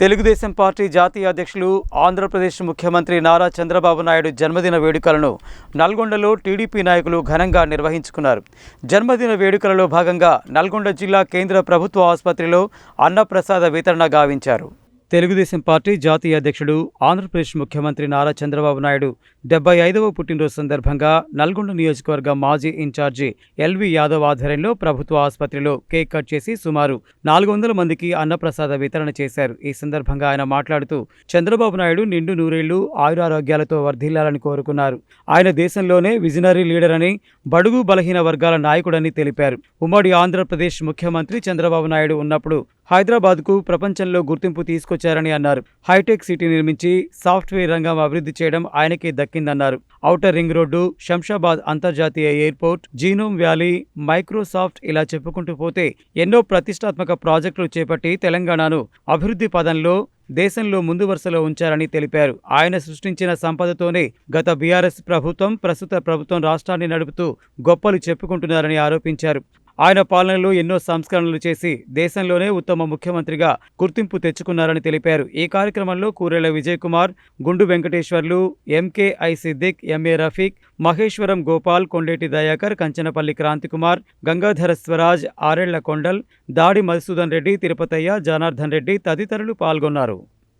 Telugu Desam party జాతీయ అధ్యక్షులు ఆంధ్రప్రదేశ్ ముఖ్యమంత్రి నారా చంద్రబాబు నాయుడు జన్మదిన వేడుకలను నల్గొండలో టీడీపీ నాయకులు ఘనంగా నిర్వహించుకున్నారు. జన్మదిన వేడుకలలో భాగంగా నల్గొండ జిల్లా కేంద్ర ప్రభుత్వ ఆసుపత్రిలో అన్నప్రసాద వితరణ గావించారు. తెలుగుదేశం పార్టీ జాతీయ అధ్యక్షుడు ఆంధ్రప్రదేశ్ ముఖ్యమంత్రి నారా చంద్రబాబు నాయుడు డెబ్బై ఐదవ పుట్టినరోజు సందర్భంగా నల్గొండ నియోజకవర్గ మాజీ ఇన్ఛార్జి ఎల్వి యాదవ్ ఆధ్వర్యంలో ప్రభుత్వ ఆసుపత్రిలో కేక్ కట్ చేసి సుమారు నాలుగు వందల మందికి అన్నప్రసాద వితరణ చేశారు. ఈ సందర్భంగా ఆయన మాట్లాడుతూ చంద్రబాబు నాయుడు నిండు నూరేళ్ళు ఆయురారోగ్యాలతో వర్ధిల్లాలని కోరుకున్నారు. ఆయన దేశంలోనే విజనరీ లీడర్ అని బడుగు బలహీన వర్గాల నాయకుడని తెలిపారు. ఉమ్మడి ఆంధ్రప్రదేశ్ ముఖ్యమంత్రి చంద్రబాబు నాయుడు ఉన్నప్పుడు హైదరాబాద్కు ప్రపంచంలో గుర్తింపు తీసుకొచ్చారని అన్నారు. హైటెక్ సిటీ నిర్మించి సాఫ్ట్వేర్ రంగం అభివృద్ధి చేయడం ఆయనకే దక్కిందన్నారు. ఔటర్ రింగ్ రోడ్డు శంషాబాద్ అంతర్జాతీయ ఎయిర్పోర్ట్ జీనోమ్ వ్యాలీ మైక్రోసాఫ్ట్ ఇలా చెప్పుకుంటూ పోతే ఎన్నో ప్రతిష్టాత్మక ప్రాజెక్టులు చేపట్టి తెలంగాణను అభివృద్ధి పదంలో దేశంలో ముందు వరుసలో ఉంచారని తెలిపారు. ఆయన సృష్టించిన సంపదతోనే గత బీఆర్ఎస్ ప్రభుత్వం ప్రస్తుత ప్రభుత్వం రాష్ట్రాన్ని నడుపుతూ గొప్పలు చెప్పుకుంటున్నారని ఆరోపించారు. ఆయన పాలనలో ఎన్నో సంస్కరణలు చేసి దేశంలోనే ఉత్తమ ముఖ్యమంత్రిగా గుర్తింపు తెచ్చుకున్నారని తెలిపారు. ఈ కార్యక్రమంలో కూరెళ్ళ విజయ్ కుమార్ గుండు వెంకటేశ్వర్లు ఎంకేఐ సిద్దిక్ ఎంఏ రఫీక్ మహేశ్వరం గోపాల్ కొండేటి దయాకర్ కంచనపల్లి క్రాంతికుమార్ గంగాధర స్వరాజ్ ఆరేళ్ళ కొండల్ దాడి మధుసూదన్ రెడ్డి తిరుపతయ్య జనార్దన్ రెడ్డి తదితరులు పాల్గొన్నారు.